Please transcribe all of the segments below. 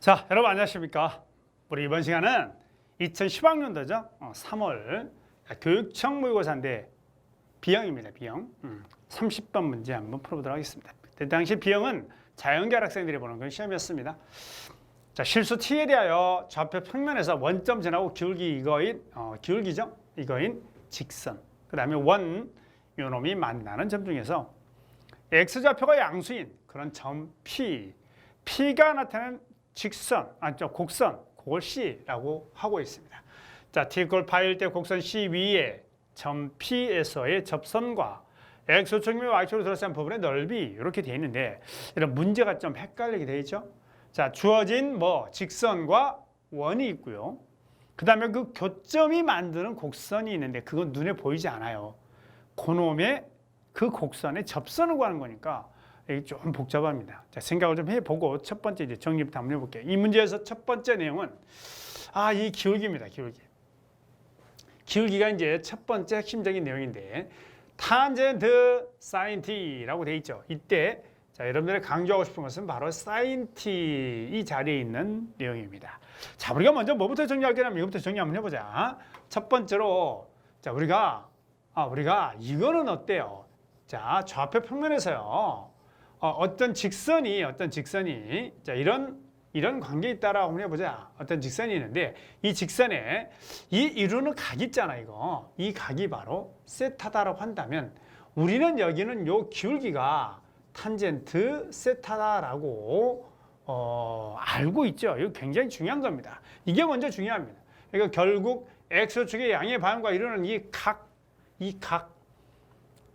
자, 여러분 안녕하십니까? 우리 이번 시간은 2010학년도죠. 3월 교육청 모의고사인데 B형입니다. B형. 음, 30번 문제 한번 풀어보도록 하겠습니다. 그 당시 B형은 자연계열 학생들이 보는 그런 시험이었습니다. 자, 실수 T에 대하여 좌표 평면에서 원점 지나고 기울기 이거인 어, 기울기죠. 이거인 직선. 그다음에 원 요놈이 만나는 점 중에서 x 좌표가 양수인 그런 점 P, P가 나타나는 직선, 아니죠 곡선, 그걸 C라고 하고 있습니다. 자, 이퀄 파일 때 곡선 C 위에 점 P에서의 접선과 x축이며 y축으로 둘러싼 부분의 넓이 이렇게 되어 있는데 이런 문제가 좀 헷갈리게 되어 있죠. 자, 주어진 뭐 직선과 원이 있고요. 그 다음에 그 교점이 만드는 곡선이 있는데 그건 눈에 보이지 않아요. 그놈의 그 곡선의 접선을 구하는 거니까 이게 좀 복잡합니다. 자, 생각을 좀 해보고 첫 번째 이제 정리부터 한번 해볼게요. 이 문제에서 첫 번째 내용은 아, 이 기울기입니다. 기울기. 기울기가 이제 첫 번째 핵심적인 내용인데 탄젠트 사인 t라고 돼 있죠. 이때 자, 여러분들이 강조하고 싶은 것은 바로 사인 t 이 자리에 있는 내용입니다. 자, 우리가 먼저 뭐부터 정리할 거냐면 이것부터 정리 한번 해보자. 첫 번째로 자, 우리가 아, 우리가 이거는 어때요? 자, 좌표 평면에서요. 어, 어떤 직선이 어떤 직선이 자, 이런 이런 관계 있다라고 한번 해보자. 어떤 직선이 있는데 이 직선에 이 이루는 각 있잖아 이거. 이 각이 바로 세타다라고 한다면 우리는 여기는 요 기울기가 탄젠트 세타다라고 어, 알고 있죠. 이거 굉장히 중요한 겁니다. 이게 먼저 중요합니다. 그러니까 결국 x축의 양의 반응과 이루는 이 각, 이 각,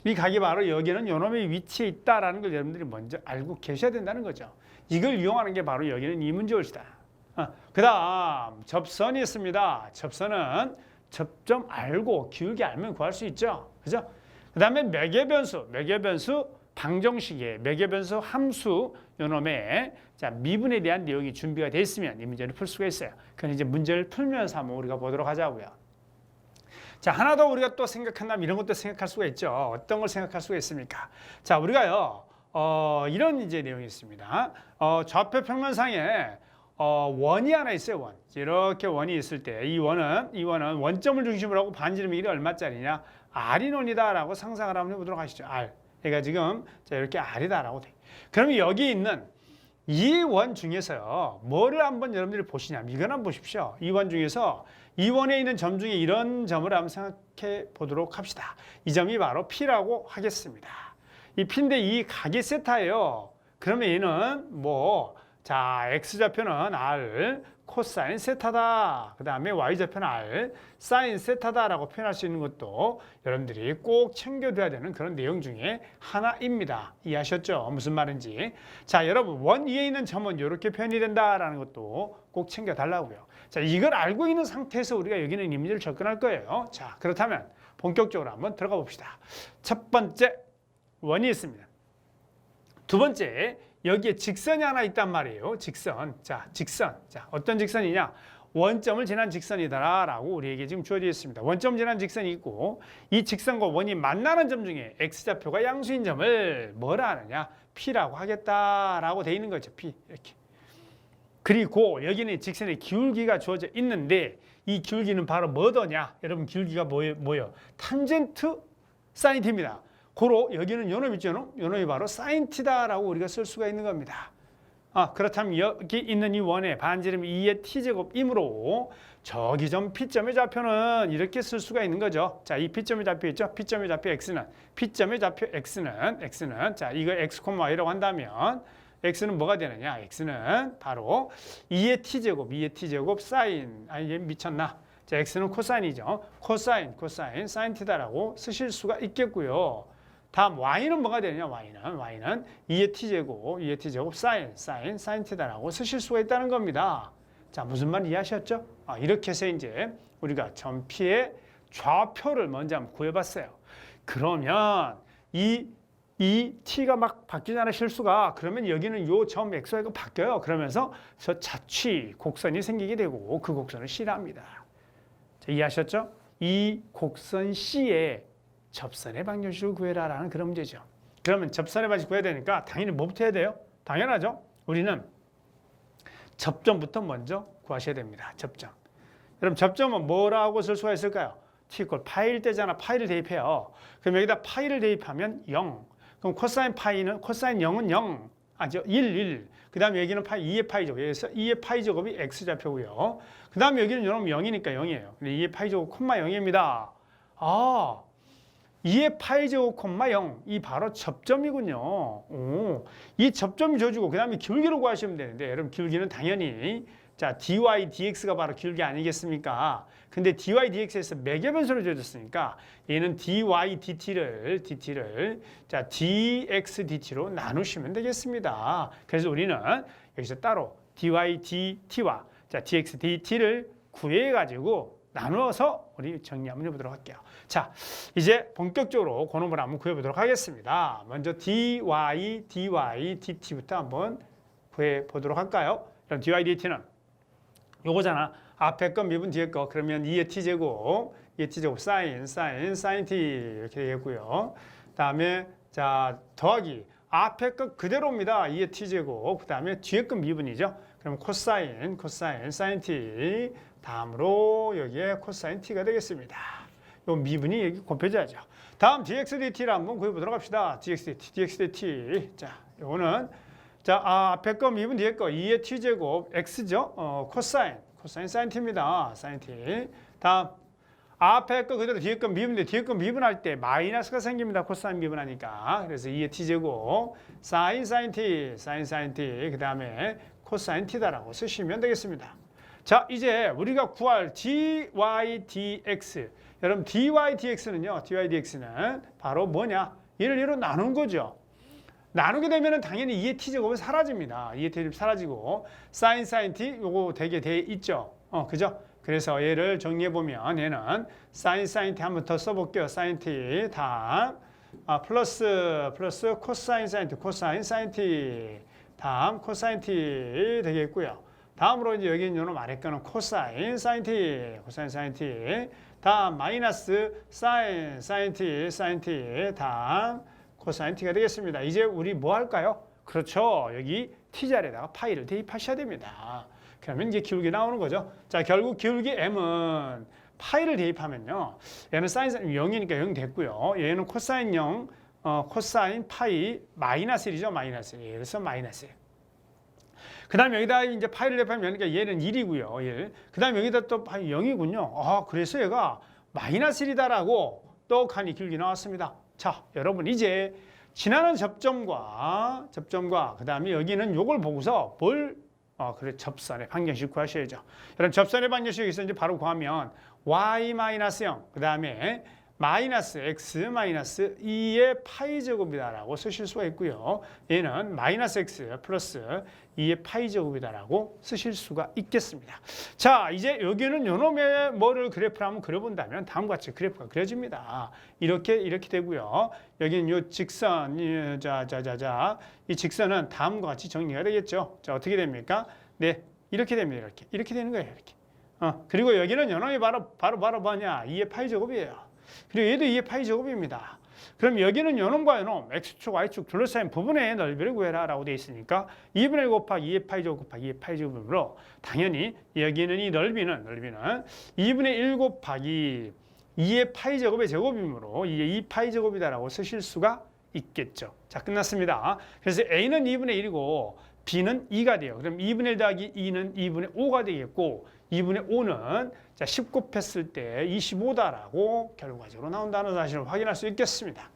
이 각이 바로 여기는 요놈의 위치에 있다라는 걸 여러분들이 먼저 알고 계셔야 된다는 거죠. 이걸 이용하는 게 바로 여기는 이 문제올시다. 어, 그 다음 접선이 있습니다. 접선은 접점 알고 기울기 알면 구할 수 있죠. 그죠? 그 다음에 매개변수, 매개변수 방정식의 매개변수 함수 요놈의 자, 미분에 대한 내용이 준비가 되어 있으면 이 문제를 풀 수가 있어요. 그건 이제 문제를 풀면서 한번 우리가 보도록 하자고요. 자, 하나 더 우리가 또 생각한다면 이런 것도 생각할 수가 있죠. 어떤 걸 생각할 수가 있습니까? 자, 우리가요, 어, 이런 이제 내용이 있습니다. 어, 좌표 평면상에 어, 원이 하나 있어요, 원. 이렇게 원이 있을 때, 이 원은, 이 원은 원점을 중심으로 하고 반지름 길이 얼마짜리냐? R이 논이다라고 상상을 한번 해 보도록 하시죠. R. 그러니까 지금, 자, 이렇게 R이다라고 돼. 그러면 여기 있는 이 원 중에서요, 뭐를 한번 여러분들이 보시냐면, 이건 한번 보십시오. 이 원 중에서 이 원에 있는 점 중에 이런 점을 한번 생각해 보도록 합시다. 이 점이 바로 P라고 하겠습니다. 이 P인데 이 각이 세타예요. 그러면 얘는 뭐, 자, X좌표는 R, 코사인 세타다. 그 다음에 Y좌표는 R, 사인 세타다라고 표현할 수 있는 것도 여러분들이 꼭 챙겨둬야 되는 그런 내용 중에 하나입니다. 이해하셨죠? 무슨 말인지. 자, 여러분, 원 위에 있는 점은 이렇게 표현이 된다라는 것도 꼭 챙겨달라고요. 자, 이걸 알고 있는 상태에서 우리가 여기는 이 문제를 접근할 거예요. 자, 그렇다면 본격적으로 한번 들어가 봅시다. 첫 번째, 원이 있습니다. 두 번째, 여기에 직선이 하나 있단 말이에요. 직선. 자, 직선. 자, 어떤 직선이냐? 원점을 지난 직선이다라고 우리에게 지금 주어져 있습니다. 원점 지난 직선이 있고 이 직선과 원이 만나는 점 중에 x좌표가 양수인 점을 뭐라 하느냐? p라고 하겠다라고 돼 있는 거죠. p 이렇게. 그리고 여기는 직선의 기울기가 주어져 있는데 이 기울기는 바로 뭐더냐? 여러분 기울기가 뭐예요? 탄젠트 사인 t입니다. 고로 여기는 요놈 있죠? 요놈이 바로 사인 t다라고 우리가 쓸 수가 있는 겁니다. 아, 그렇다면 여기 있는 이 원의 반지름 2의 t제곱이므로 저기 점 P점의 좌표는 이렇게 쓸 수가 있는 거죠. 자, 이 P점의 좌표 있죠? P점의 좌표 X는 P점의 좌표 X는 X는 자, 이거 X, Y라고 한다면 X는 뭐가 되느냐? X는 바로 2의 t제곱, 2의 t제곱 사인. 아, 이게 미쳤나? 자, X는 코사인이죠. 코사인, 코사인, 사인 t다라고 쓰실 수가 있겠고요. 다음 y는 뭐가 되느냐? y는 y는 2의 t제곱, 2의 t제곱 사인, 사인, 사인 t다라고 쓰실 수가 있다는 겁니다. 자, 무슨 말 이해하셨죠? 아, 이렇게 해서 이제 우리가 점피의 좌표를 먼저 한번 구해봤어요. 그러면 이, 이 t가 막 바뀌잖아요, 실수가. 그러면 여기는 요점 xy가 바뀌어요. 그러면서 저 자취 곡선이 생기게 되고 그 곡선을 C랍니다. 자, 이해하셨죠? 이 곡선 C에 접선의 방정식을 구해라라는 그런 문제죠. 그러면 접선의 방식 구해야 되니까 당연히 뭐부터 해야 돼요? 당연하죠. 우리는 접점부터 먼저 구하셔야 됩니다. 접점. 여러분 접점은 뭐라고 쓸 수가 있을까요? t 이퀄 파일 때잖아. 파일을 대입해요. 그럼 여기다 파일을 대입하면 0. 그럼 코사인 파이는 코사인 0은 0. 아죠. 1, 1. 그 다음에 여기는 파이 2의 파이 제곱. 여기서 2의 파이 제곱이 x 좌표고요. 그 다음에 여기는 여러분 0이니까 0이에요. 근데 2의 파이 제곱 콤마 0입니다. 아. 2의 파이 제곱 콤마 0. 이 바로 접점이군요. 오. 이 접점이 줘주고 그 다음에 길기로 구하시면 되는데 여러분 길기는 당연히 자, dy dx가 바로 길기 아니겠습니까? 근데 dy dx에서 매개 변수로 줘줬으니까 얘는 dy dt를 dt를 자, dx dt로 나누시면 되겠습니다. 그래서 우리는 여기서 따로 dy dt와 자, dx dt를 구해 가지고 나누어서 우리 정리 한번 해보도록 할게요. 자, 이제 본격적으로 그놈을 한번 구해보도록 하겠습니다. 먼저 dy, dy, dt부터 한번 구해보도록 할까요? 그럼 dy, dt는 요거잖아. 앞에 거 미분 뒤에 거 그러면 2의 t제곱, 2의 t제곱 사인, 사인, 사인 t 이렇게 되겠고요. 그다음에 자 더하기 앞에 거 그대로입니다. 2의 t제곱. 그 다음에 뒤에 거 미분이죠. 그럼 코사인, 코사인, 사인 t. 다음으로 여기에 코사인 t가 되겠습니다. 요 미분이 여기 곱해져야죠. 다음 dx dt를 한번 구해보도록 합시다. dx dt, dx dt. 자, 요거는 자, 아, 앞에 거 미분 뒤에 거 2의 t제곱 x죠. 어, 코사인, 코사인 사인 t입니다. 사인 t. 다음 앞에 거 그대로 뒤에 거 미분인데 뒤에 거 미분할 때 마이너스가 생깁니다. 코사인 미분하니까. 그래서 2의 t제곱 사인 사인 t, 사인 사인 t. 그다음에 코사인 t다라고 쓰시면 되겠습니다. 자, 이제 우리가 구할 dy dx. 여러분 dy dx는요. dy dx는 바로 뭐냐? 얘를 얘로 나눈 거죠. 나누게 되면 당연히 2의 t제곱은 사라집니다. 2의 t제곱 사라지고 사인 사인 t 요거 되게 돼 있죠. 어, 그죠? 그래서 얘를 정리해 보면 얘는 사인 사인 t 한번 더 써볼게요. 사인 t 다음 아, 플러스 플러스 코사인 사인 t 코사인 사인 t 다음 코사인 t 되겠고요. 다음으로 이제 여기 있는 요놈 아래 거는 코사인 사인 t 코사인 사인 t 다음 마이너스 사인 사인 t 사인 t 다음 코사인 t가 되겠습니다. 이제 우리 뭐 할까요? 그렇죠. 여기 t 자리에다가 파이를 대입하셔야 됩니다. 그러면 이제 기울기 나오는 거죠. 자, 결국 기울기 m은 파이를 대입하면요. 얘는 사인 0이니까 0 됐고요. 얘는 코사인 0, 어, 코사인 파이 마이너스 1이죠. 마이너스 1. 그래서 마이너스 1. 그 다음에 여기다 이제 파이를 대입하면 그러니까 얘는 1이고요. 1. 그 다음에 여기다 또 파이 0이군요. 아, 그래서 얘가 마이너스 1이다라고 떡하니 기울기 나왔습니다. 자, 여러분 이제 지나는 접점과 접점과 그 다음에 여기는 요걸 보고서 뭘 어, 그래 접선의 방정식 구하셔야죠. 여러분 접선의 여기서 이제 바로 구하면 y 마이너스 0 그 다음에 마이너스 x 마이너스 2의 파이 제곱이다라고 쓰실 수가 있고요. 얘는 마이너스 x 플러스 2의 파이 제곱이다라고 쓰실 수가 있겠습니다. 자, 이제 여기는 요놈의 뭐를 그래프를 한번 그려본다면 다음과 같이 그래프가 그려집니다. 이렇게 이렇게 되고요. 여기는 요 직선, 이, 자, 자, 자, 자, 이 직선은 다음과 같이 정리가 되겠죠. 자, 어떻게 됩니까? 네, 이렇게 됩니다. 이렇게 이렇게 되는 거예요. 이렇게. 어, 그리고 여기는 요놈이 바로 바로 바로 뭐냐? 2의 파이 제곱이에요. 그리고 얘도 2의 파이 제곱입니다. 그럼 여기는 요놈과 요놈 x축, y축 둘러싸인 부분의 넓이를 구해라 라고 되어 있으니까 2분의 1 곱하기 2의 파이 제곱 곱하기 2의 파이 제곱으로 당연히 여기는 이 넓이는 넓이는 2분의 1 곱하기 2의 파이 제곱의 제곱이므로 2의 2 파이 제곱이다라고 쓰실 수가 있겠죠. 자 끝났습니다. 그래서 a는 2분의 1이고 b는 2가 돼요. 그럼 2분의 1 더하기 2는 2분의 5가 되겠고 2분의 5는 자, 10 곱했을 때 25다라고 결과적으로 나온다는 사실을 확인할 수 있겠습니다.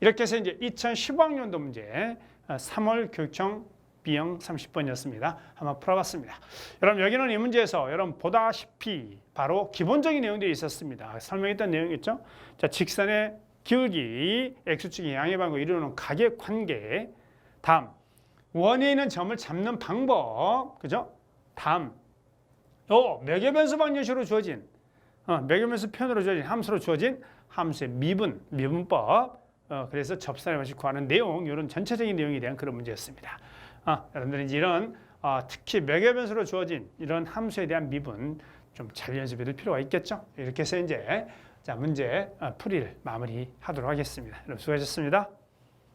이렇게 해서 이제 2015학년도 문제 3월 교육청 B형 30번이었습니다. 한번 풀어봤습니다. 여러분 여기는 이 문제에서 여러분 보다시피 바로 기본적인 내용들이 있었습니다. 설명했던 내용이었죠. 자, 직선의 기울기, x축의 양의 방을 이루는 각의 관계. 다음 원에 있는 점을 잡는 방법, 그죠? 다음 요 매개변수 방정식으로 주어진 어, 매개변수 편으로 주어진 함수로 주어진 함수의 미분, 미분법. 어, 그래서 접선의 방식 구하는 내용, 이런 전체적인 내용에 대한 그런 문제였습니다. 아, 여러분들은 이런 어, 특히 매개변수로 주어진 이런 함수에 대한 미분 좀 잘 연습해 둘 필요가 있겠죠. 이렇게 해서 이제 자 문제 어, 풀이를 마무리하도록 하겠습니다. 여러분 수고하셨습니다.